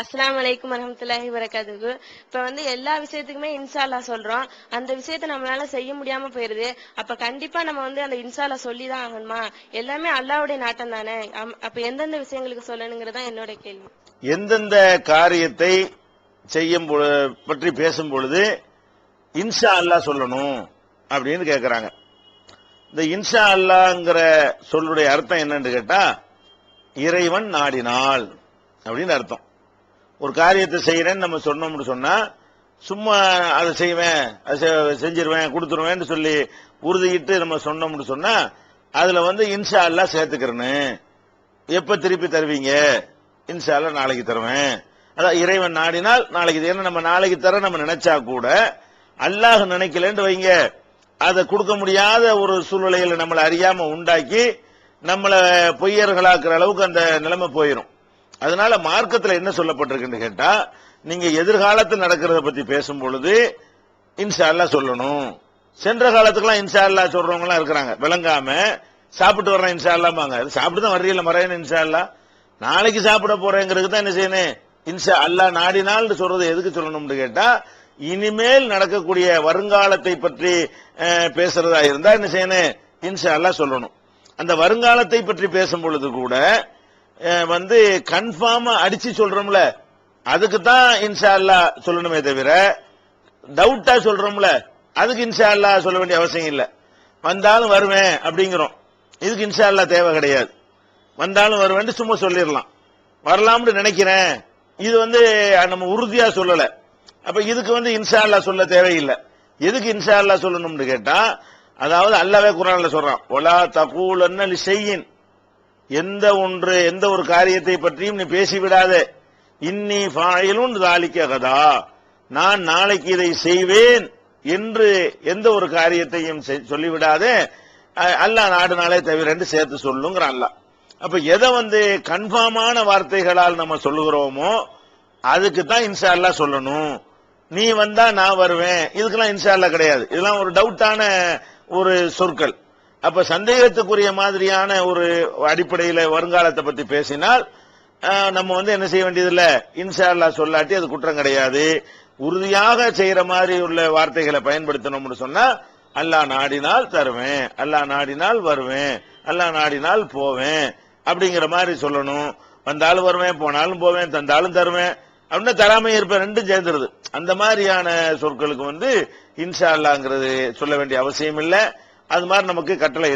அஸ்லாம் வலைக்கும் வரஹ்மத்துல்லாஹி வரகாத்துஹு இப்ப வந்து எல்லா விஷயத்துக்குமே இன்ஷா அல்லாஹ் சொல்றோம். அந்த விஷயத்த நம்மளால செய்ய முடியாம போயிருது. அப்ப கண்டிப்பா நம்ம வந்து அந்த இன்சாலா சொல்லி சொல்லிதான் ஆகணுமா? எல்லாமே அல்லாவுடைய நாட்டம் தானே? அம்- அப்ப எந்தெந்த விஷயங்களுக்கு சொல்லணுங்கிறதா என்னோட கேள்வி. எந்தெந்த காரியத்தை செய்யும் பற்றி பேசும் பொழுது இன்ஷா அல்லாஹ் சொல்லணும் அப்படின்னு கேட்கிறாங்க இந்த இன்ஷா அல்லாங்கிற சொல்லுடைய அர்த்தம் என்னன்னு கேட்டா இறைவன் நாடினாள் அப்படின்னு அர்த்தம். ஒரு காரியத்தை செய்யறேன்னு நம்ம சொன்னோம்னு சொன்னா சும்மா அதை செய்வேன் அதை செ- செஞ்சிருவேன் கொடுத்துருவேன்னு சொல்லி உறுதியிட்டு நம்ம சொன்னோம்னு சொன்னா அதுல வந்து இன்ஷா எல்லாம் சேர்த்துக்கிறேன்னு. எப்ப திருப்பி தருவீங்க? இன்ஷா எல்லாம் நாளைக்கு தருவேன். அதான் இறைவன் நாடினால் நாளைக்கு ஏன்னா நம்ம நாளைக்கு தர நம்ம நினைச்சா கூட அல்லாஹ் நினைக்கலன்னு வைங்க. அதை கொடுக்க முடியாத ஒரு சூழ்நிலையில நம்மளை அறியாம உண்டாக்கி நம்மளை பொய்யர்களாக்குற அளவுக்கு அந்த நிலைமை போயிடும் அதனால மார்க்கத்தில் என்ன சொல்லப்பட்டிருக்குன்னு கேட்டா நீங்க எதிர்காலத்தில் நடக்கிறத பத்தி பேசும் பொழுது இன்ஷா சொல்லணும். சென்ற காலத்துக்குலாம் இன்ஷா அல்லாஹ் சொல்றவங்க இருக்கிறாங்க. விளங்காம சாப்பிட்டு வர்றேன் இன்ஷா அல்லாமாங்க அது சாப்பிட்டு தான் வரையில மறையன் இன்ஷா அல்லா நாளைக்கு சாப்பிட போறேங்கிறது தான் என்ன செய்யணும்? இன்ஷா அல்லா நாடினால் சொல்றது எதுக்கு சொல்லணும்னு கேட்டா இனிமேல் நடக்கக்கூடிய வருங்காலத்தை பற்றி பேசுறதா இருந்தா என்ன செய்யணும்? இன்ஷா அல்லா சொல்லணும். அந்த வருங்காலத்தை பற்றி பேசும் பொழுது கூட வந்து கன்ஃபார்மா அடிச்சு சொல்றோம்ல. அதுக்கு தான் இன்ஷா அல்லாஹ் சொல்லணுமே தவிர டவுட்டா சொல்றோம்ல. அதுக்கு இன்ஷா அல்லாஹ் சொல்ல வேண்டிய அவசியம் இல்லை. வந்தாலும் வருவேன் அப்படிங்கிறோம். இதுக்கு இன்ஷா அல்லாஹ் தேவை கிடையாது. வந்தாலும் வருவேன் சும்மா சொல்லிடலாம். வரலாம்னு நினைக்கிறேன். இது வந்து நம்ம உறுதியா சொல்லல. அப்ப இதுக்கு வந்து இன்ஷா அல்லாஹ் சொல்ல தேவையில்லை. எதுக்கு இன்ஷா அல்லாஹ் சொல்லணும்னு கேட்டா அதாவது அல்லாவே குரான்ல சொல்றான் ஒலா தகூல் என்ன செய்யின் எந்த ஒன்று எந்த ஒரு காரியத்தை பற்றியும் நீ பேசிவிடாத. இன்னி ஃபாயிலுன் தாலிக்ககதா நான் நாளைக்கு இதை செய்வேன் என்று எந்த ஒரு காரியத்தையும் சொல்லிவிடாத. அல்லா நாடு நாளே தவிர என்று சேர்த்து சொல்லுங்கிற அல்லா. அப்ப எதை வந்து கன்ஃபார்மான வார்த்தைகளால் நம்ம சொல்லுகிறோமோ அதுக்கு தான் இன்சா அல்லா சொல்லணும். நீ வந்தா நான் வருவேன். இதுக்கெல்லாம் இன்சா அல்லா கிடையாது. இதெல்லாம் ஒரு டவுட்டான ஒரு சொற்கள். அப்ப சந்தேகத்துக்குரிய மாதிரியான ஒரு அடிப்படையில வருங்காலத்தை பத்தி பேசினால் நம்ம வந்து என்ன செய்ய வேண்டியதில்ல? இன்ஷா அல்லாஹ் சொல்லாட்டி அது குற்றம் கிடையாது. உறுதியாக செய்யற மாதிரி உள்ள வார்த்தைகளை பயன்படுத்தணும்னு சொன்னா அல்லாஹ் நாடினால் தருவேன் அல்லாஹ் நாடினால் வருவேன் அல்லாஹ் நாடினால் போவேன் அப்படிங்கிற மாதிரி சொல்லணும். வந்தாலும் வருவேன் போனாலும் போவேன் தந்தாலும் தருவேன். அப்படின்னா தராமையும் இருப்பேன் ரெண்டும் சேர்ந்துருது. அந்த மாதிரியான சொற்களுக்கு வந்து இன்ஷா அல்லாங்கிறது சொல்ல வேண்டிய அவசியம் இல்லை அது மாதிரி நமக்கு கட்டளை